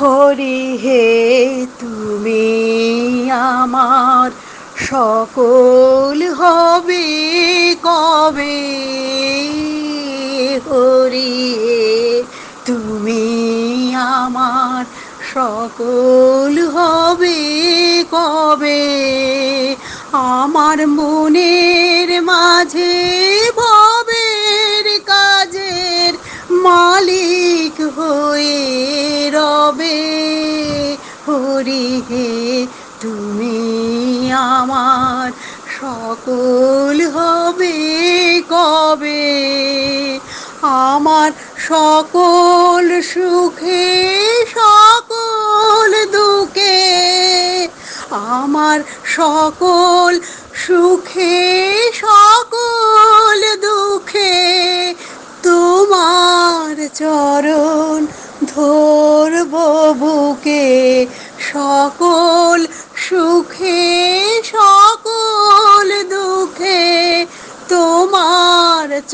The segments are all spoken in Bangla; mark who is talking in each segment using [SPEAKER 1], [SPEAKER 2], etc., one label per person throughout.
[SPEAKER 1] হরি হে তুমি আমার সকল হবে কবে? হরি হে তুমি আমার সকল হবে কবে? আমার মনের মাঝে রবে হরি হে, তুমি আমার সকল হবে কবে? আমার সকল সুখে, সকল দুঃখে, আমার সকল সুখে, সকল দুঃখে, তোমার চরণ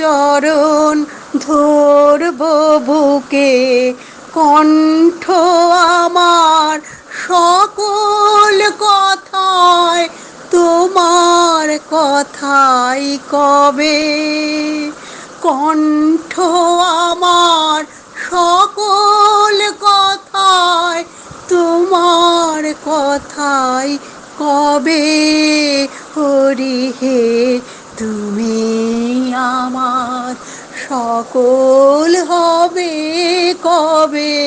[SPEAKER 1] চরণ ধরব বুকে, কণ্ঠ আমার সকল কথায়, তোমার কথাই কবে? কণ্ঠ আমার সকল কথায়, তোমার কথাই কবে? হরি হে, তুমি আমার সকল হবে কবে?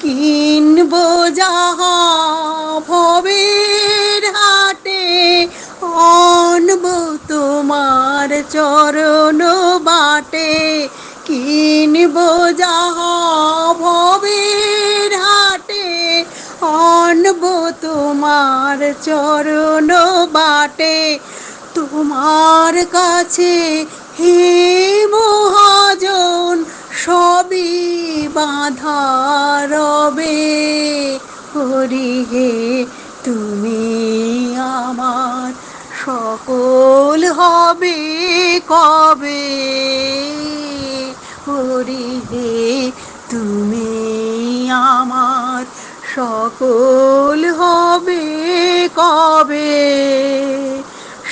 [SPEAKER 1] কিনব যাহা ভবের হাটে অনব তোমার চরণ বাটে। কিনব যাহা ভবের হাটে অনব তোমার চরণ বাটে। তোমার কাছে হে মহাজন, সবই বাঁধা রবে। হরি হে, তুমি আমার সকল হবে কবে? হরি হে, তুমি আমার সকল হবে কবে?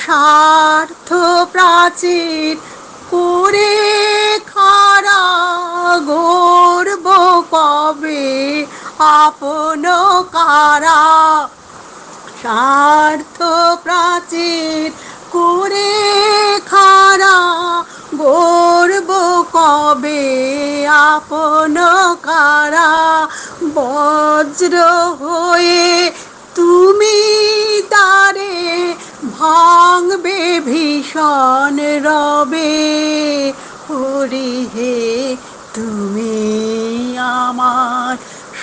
[SPEAKER 1] স্বার্থ প্রাচীর করে খারা গর্ব কবে? আপন কারা? স্বার্থ প্রাচীর করে খারা গর্ব কবে? আপন কারা? বজ্র হয়ে তুমি তারে ভাঙবে ভীষণ রবে, হরি হে তুমি আমার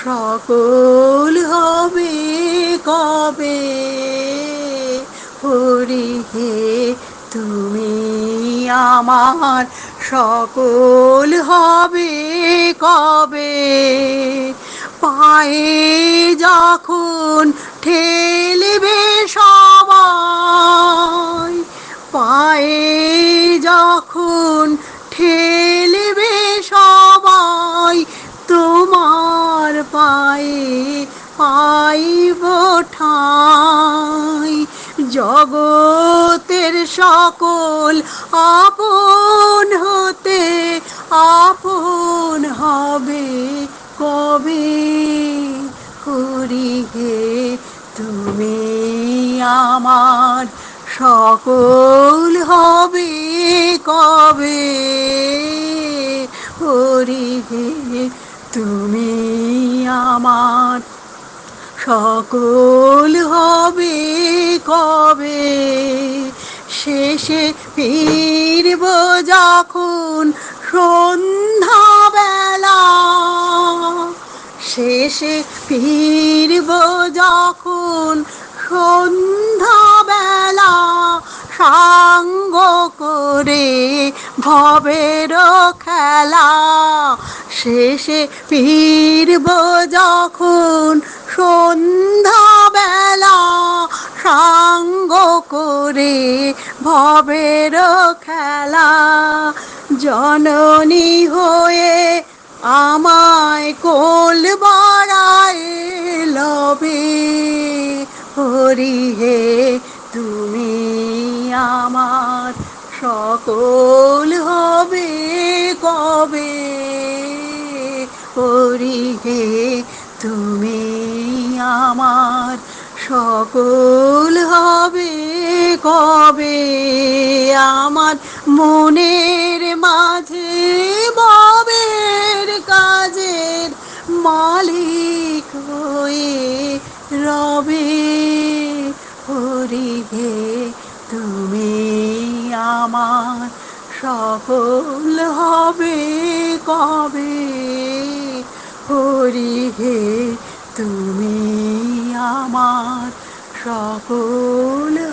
[SPEAKER 1] সকল হবে কবে? হরি হে তুমি আমার সকল হবে কবে? পায়ে যখন ঠেলবে সবাই পায়ে যখন ঠেলবে সবাই, তোমার পায়ে পাইব ঠাই জগতের সকল আপন হতে আপন হবে কবে? হরি হে তুমি আমার সকল হবে কবে? হরি তুমি আমার সকল হবে কবে? শেষে ফিরব যখন সন্ধ্যাবেলা। শেষে ফিরব যখন সন্ধ্যাবেলা। ভবের খেলা। শেষে ফিরব যখন সন্ধ্যাবেলা। সাঙ্গ করে ভবের খেলা। জননী হয়ে আমায় কোল বাড়ায় লবে। হরি হে, তুমি আমার সকল হবে কবে? হে, তুমি আমার সকল হবে কবে? আমার মনের মাঝে ববের কাজের মালিক হয়ে রবে। হরি হে তুমি আমার সকল হবে কবে? হরি হে তুমি আমার সকল